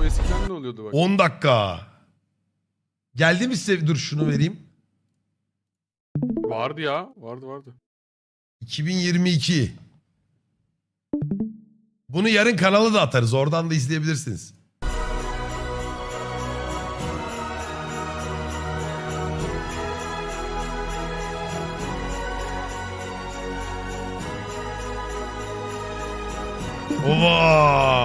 O eskiden ne oluyordu bak. 10 dakika. Geldi mi size? Dur şunu vereyim. Vardı ya. Vardı vardı. 2022. Bunu yarın kanala da atarız. Oradan da izleyebilirsiniz. Ova!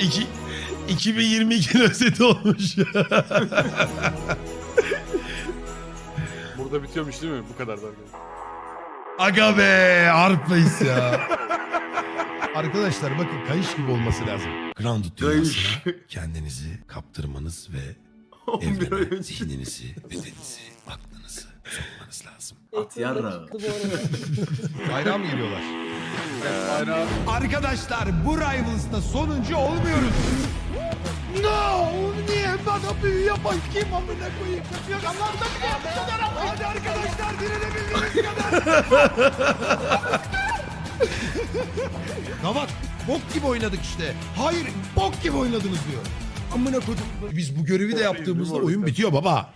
İki, 2022'nin özeti olmuş. Burada bitiyormuş değil mi? Bu kadar da. Aga be Arp'layız ya. Arkadaşlar bakın kayış gibi olması lazım. Grounded dünyasına kendinizi kaptırmanız ve 11 ay evrene önce. zihninizi, bedeninizi, aklınızı sokmanız lazım. At yarra. Bayrağa mı giriyorlar? Bayrağı Arkadaşlar bu Rivals'ta sonuncu olmuyoruz. No! Niye bana büyü yapan kim amına koyayım? Yok Allah'ım da bir yapmışlar ama. Hadi arkadaşlar direnebildiğiniz kadar. Gavat bok gibi oynadık işte. Hayır bok gibi oynadınız diyor. Amına koydum. Biz bu görevi de yaptığımızda oyun bitiyor baba.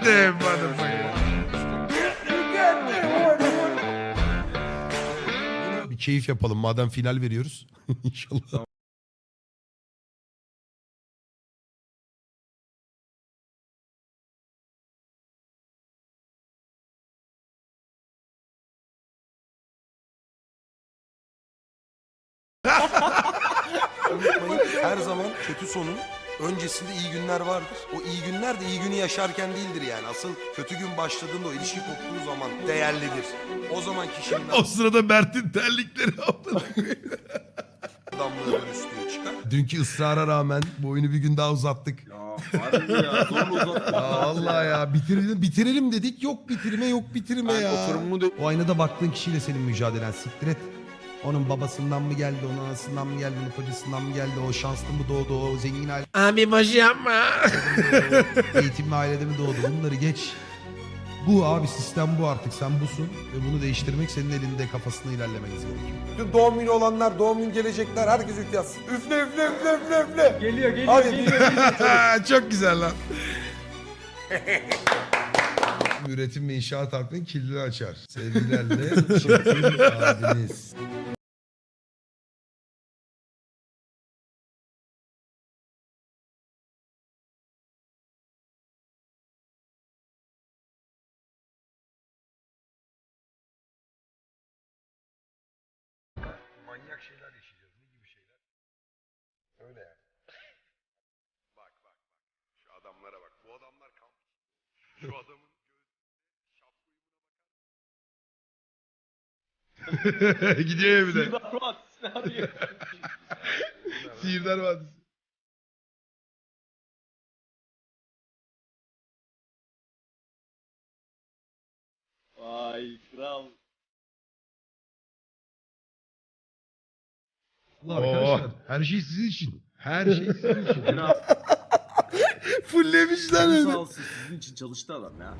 Them motherfucker. Bir keyif yapalım madem final veriyoruz. İnşallah. unutmayın her zaman kötü sonun öncesinde iyi günler vardır. O iyi günler de iyi günü yaşarken değildir yani. Asıl kötü gün başladığında o ilişki koptuğu zaman değerlidir. O zaman kişinin o sırada Mert'in terlikleri aldı. adamlığı dönüştüğü çıkar. Dünkü ısrara rağmen bu oyunu bir gün daha uzattık. Ya harbi ya. Zorla uzatma. Ya Allah ya bitirelim, bitirelim dedik. Yok bitirme yok bitirme Ben ya. oturumu de... O aynada baktığın kişiyle senin mücadelen siktir et. Onun babasından mı geldi, onun anasından mı geldi, onun kocasından mı geldi, o şanslı mı doğdu, o zengin aile... Abi başı yapma. Eğitimli ailede mi doğdu bunları geç. Bu abi sistem bu artık sen busun ve bunu değiştirmek senin elinde kafasında ilerlemeniz gerekiyor. Bütün doğum günü olanlar, doğum günü gelecekler herkes yüklesin. Üfle üfle üfle üfle üfle. Geliyor geliyor Hadi. geliyor. Çok güzel lan. Üretim ve inşaat hakkının kilidini açar. Sevgilerle çirkin abiniz. Manyak şeyler yaşayacağız. Ne gibi şeyler? Öyle yani. Bak bak bak. Şu adamlara bak. Bu adamlar kamp. Şu adamın Gidiyor ya bir de. Rahat, hadi. Sihirdar Vadisi. Vay kral. Allah arkadaşlar her şey sizin için. Her şey sizin için. Fullemişler Sağ öyle. olsun sizin için çalıştı adam ya.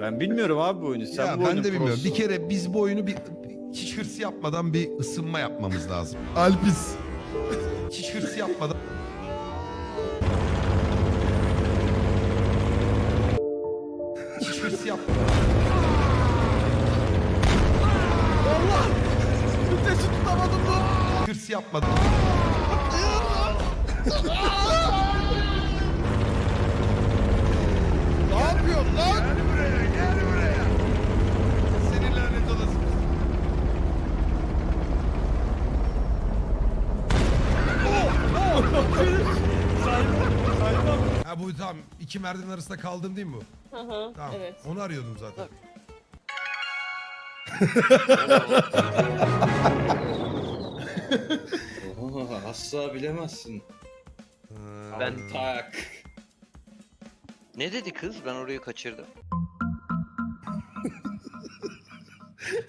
Ben bilmiyorum abi bu oyunu. Sen Ya bu ben oyunun de bilmiyorum. prosu. Bir kere biz bu oyunu bir hiç hırs yapmadan bir ısınma yapmamız lazım. Alpis. Hiç hırs yapmadan. Allah! Vitesi tutamadım bu. Hırs yapmadan. ne yapıyorsun lan? Gel buraya, gel buraya. Senin lanet olası. Ha bu tamam iki merdiven arasında kaldım değil mi bu? Hı hı. Tamam. Evet. Onu arıyordum zaten. Oha, asla bilemezsin. Ben tak. Ne dedi kız? Ben orayı kaçırdım.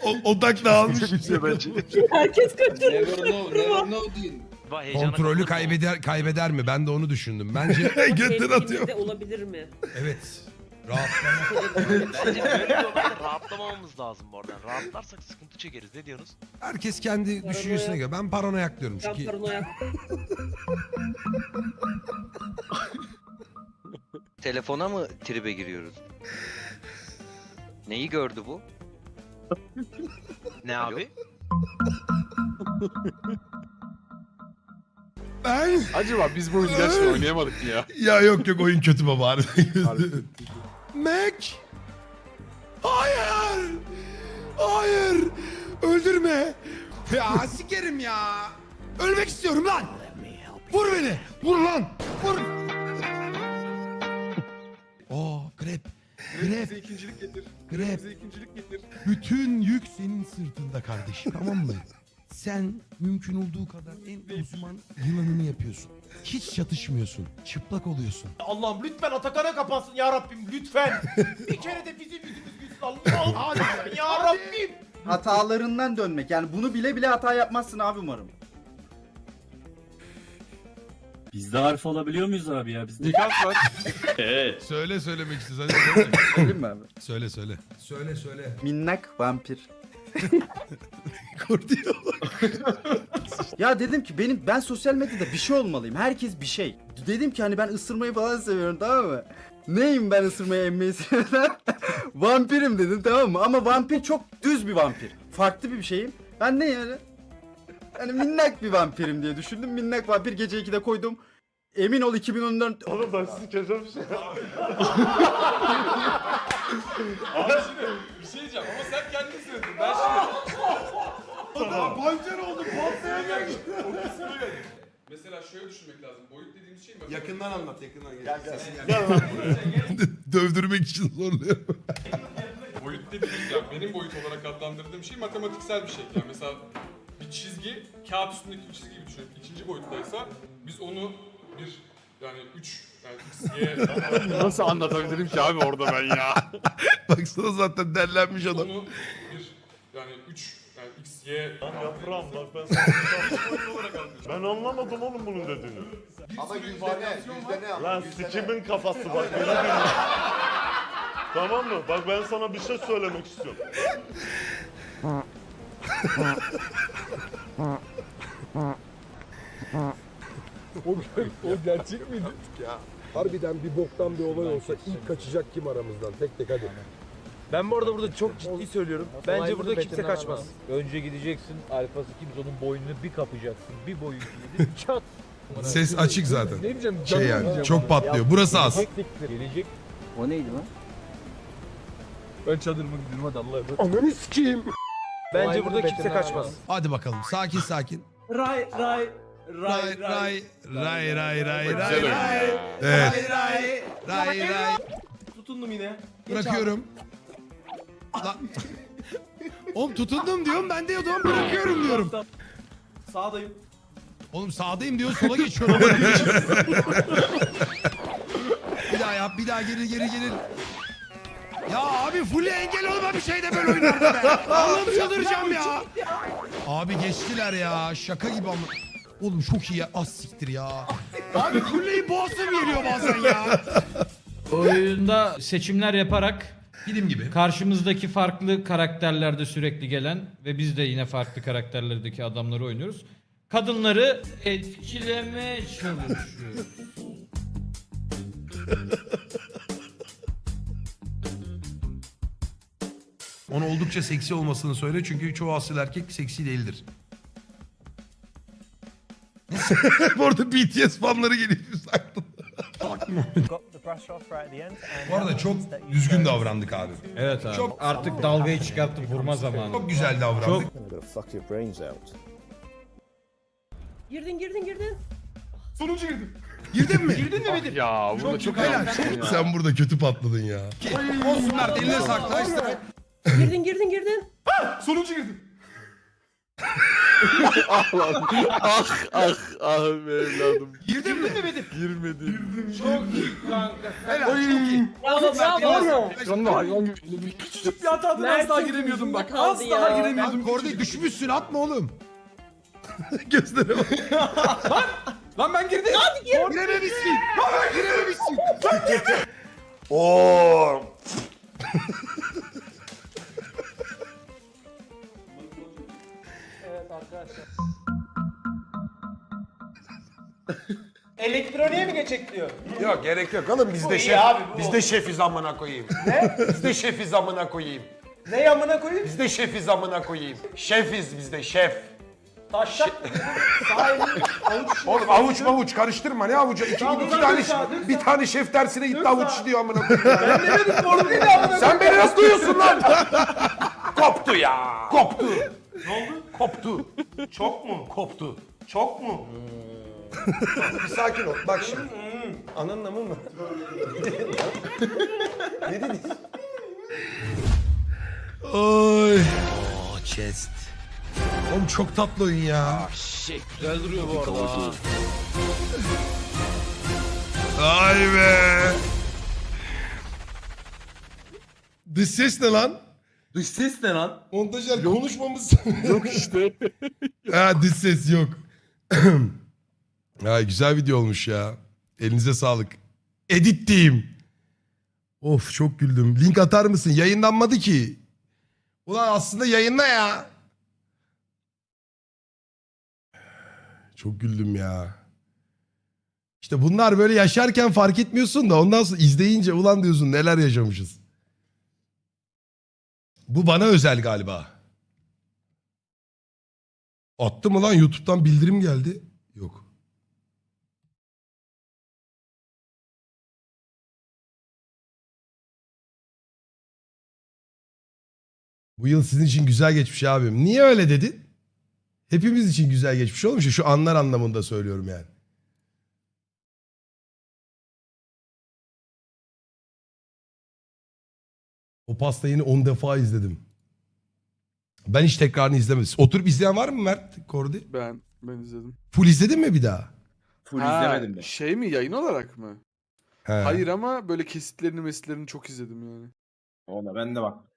O, odak dağılmış. Herkes kaçırdı. Never know, never know deyin. Vay heyecana Kontrolü kapıldım. kaybeder kaybeder mi? Ben de onu düşündüm. Bence götten atıyor. Olabilir mi? Evet. Rahatlama. Bence böyle bir olayda rahatlamamamız lazım bu arada. Rahatlarsak sıkıntı çekeriz. Ne diyorsunuz? Herkes kendi düşüncesine göre. Ben paranoyak diyorum Ben çünkü. paranoyak. Telefona mı tribe giriyoruz? Neyi gördü bu? ne abi? Ben... Acaba biz bu oyunu gerçekten oynayamadık mı ya? Ya yok yok oyun kötü baba. harbi. Ya sikerim ya! Ölmek istiyorum lan! Vur beni! Vur lan! Vur! Oo grep! Grep! Bize ikincilik getir. Grep! Bize ikincilik getir. Bütün yük senin sırtında kardeşim tamam mı? Sen mümkün olduğu kadar en uzman yılanını yapıyorsun. Hiç çatışmıyorsun. Çıplak oluyorsun. Allah'ım lütfen Atakan'a kapansın ya Rabbim lütfen. bir kere de bizim yüzümüz gülsün Allah'ım ya Rabbim. Hatalarından dönmek. Yani bunu bile bile hata yapmazsın abi umarım. Biz de harf alabiliyor muyuz abi ya? Biz de... Nikah var. Evet. Söyle söylemek istiyorsan söyle. Söyleyeyim mi abi? söyle söyle. Söyle söyle. Minnak vampir. Kordiyo. Ya dedim ki benim ben sosyal medyada bir şey olmalıyım. Herkes bir şey. Dedim ki hani ben ısırmayı falan seviyorum tamam mı? Neyim ben ısırmayı emmeyi seviyorum? Vampirim dedim tamam mı? Ama vampir çok düz bir vampir. Farklı bir şeyim. Ben ne yani? Hani minnak bir vampirim diye düşündüm. Minnak vampir gece 2'de koydum. Emin ol 2014 Oğlum ben sizi bir şey. Bir şey diyeceğim ama sen kendin söyledin. Ben şimdi... Pancar oldum patlayacak. O kısmı geldi. Mesela şöyle düşünmek lazım. Boyut dediğimiz şey mi? Yakından anlat yakından gel. Dövdürmek için zorluyor. Boyut dediğimiz yani benim boyut olarak adlandırdığım şey matematiksel bir şey. Yani mesela bir çizgi, kağıt üstündeki bir çizgi gibi düşünün. İkinci boyuttaysa biz onu bir yani 3 yani x, y nasıl anlatabilirim ki abi orada ben ya? Baksana zaten derlenmiş adam. Onu bir yani 3 yani x, y Yaprağım bak ben. Ben anlamadım oğlum bunun dediğini. Ama yüzde ne? Yüzde ne? Lan sikimin kafası bak beni dinle. tamam mı? Bak ben sana bir şey söylemek istiyorum. O gerçek miydi? Harbiden bir boktan bir olay olsa ilk kaçacak kim aramızdan? Tek tek hadi. Ben bu arada burada çok ciddi söylüyorum. Bence burada kimse kaçmaz. Önce gideceksin alfası kimse onun boynunu bir kapacaksın. Bir boyun gidip çat. Ses açık zaten. Ne diyeceğim? Şey canım yani çok patlıyor. Burası az. Gelecek. O neydi lan? Ben çadırıma gidiyorum hadi Allah'a emanet. Ananı sikeyim. Bence burada kimse kaçmaz. Hadi bakalım sakin sakin. Ray ray Ray ray ray ray ray ray ray. Evet. ray. Ray ray. Tutundum yine. Bırakıyorum. La... Oğlum tutundum diyorum ben de o zaman bırakıyorum diyorum. Sağdayım. Oğlum sağdayım diyor sola geçiyorum. bir daha yap bir daha geri geri geri. Ya abi full engel olma bir şeyde böyle oyunlarda be. Allah'ım çıldıracağım ya. Abi geçtiler ya şaka gibi ama. Oğlum çok iyi ya. Az siktir ya. Abi fulleyi boğazım geliyor bazen ya. Oyunda seçimler yaparak Film gibi. karşımızdaki farklı karakterlerde sürekli gelen ve biz de yine farklı karakterlerdeki adamları oynuyoruz. Kadınları etkilemeye çalışıyoruz. Ona oldukça seksi olmasını söyle çünkü çoğu asil erkek seksi değildir. Bu arada BTS fanları geliyor. Bu arada çok düzgün davrandık abi. Evet abi. Çok- Artık dalgayı çıkartıp vurma zamanı. Çok güzel davrandık. Girdin girdin girdin. Sonuncu girdim. Girdin mi? Girdin mi Bedir? Ya burada çok, Helal. helal. Sen burada kötü patladın ya. Olsun Mert eline sakla işte. Girdin girdin girdin. Sonuncu girdim. Ah lan. Ah ah ah be evladım. Girdin mi? Girmedi. Çok iyi kanka. Helal. Çok iyi. Bravo bravo. Ekranında hayvan gibi. Küçük bir hatadan daha giremiyordum bak. Az daha ya. giremiyordum. Kordi düşmüşsün atma oğlum. Gözlere bak. Lan ben girdim. Girememişsin. Girememişsin. Oo. Yok gerek yok oğlum biz Bu de iyi şef. abi, bu. Biz de şefiz amına koyayım. Ne? Biz de şefiz amına koyayım. Ne yamına koyayım? Biz de şefiz amına koyayım. Şefiz biz de şef. Taşak mı? Sağ elini avuç. Oğlum avuç mavuç karıştırma ne avucu? İki, Tamam, iki dur tane sağ, dur bir sağ. tane şef dersine gitti Dur avuç diyor amına koyayım. Ben demedim doğru değil amına Sen beni nasıl duyuyorsun lan? Koptu ya. Koptu. Ne oldu? Koptu. Çok mu? Koptu. Çok mu? Bir sakin ol. Bak şimdi. Ananın amı mı? Ne dedin? Oy. Oo chest. Oğlum çok tatlı oyun ya. Güzel duruyor bu arada. ha. Ay be. Dış ses ne lan? Dış ses ne lan? Montajlar konuşmamız. Yok işte. ha dış ses yok. Ay güzel video olmuş ya. Elinize sağlık. Edit. Of çok güldüm. Link atar mısın? Yayınlanmadı ki. Ulan aslında yayınla ya. Çok güldüm ya. İşte bunlar böyle yaşarken fark etmiyorsun da ondan sonra izleyince ulan diyorsun neler yaşamışız. Bu bana özel galiba. Attı mı lan YouTube'dan bildirim geldi? Yok. Bu yıl sizin için güzel geçmiş abim. Niye öyle dedin? Hepimiz için güzel geçmiş olmuş ya. Şu anlar anlamında söylüyorum yani. O pastayı 10 defa izledim. Ben hiç tekrarını izlemedim. Oturup izleyen var mı Mert Kordi? Ben ben izledim. Full izledin mi bir daha? Full Ha, izlemedim ben. Şey mi yayın olarak mı? He. Hayır ama böyle kesitlerini mesitlerini çok izledim yani. Ona ben de bak.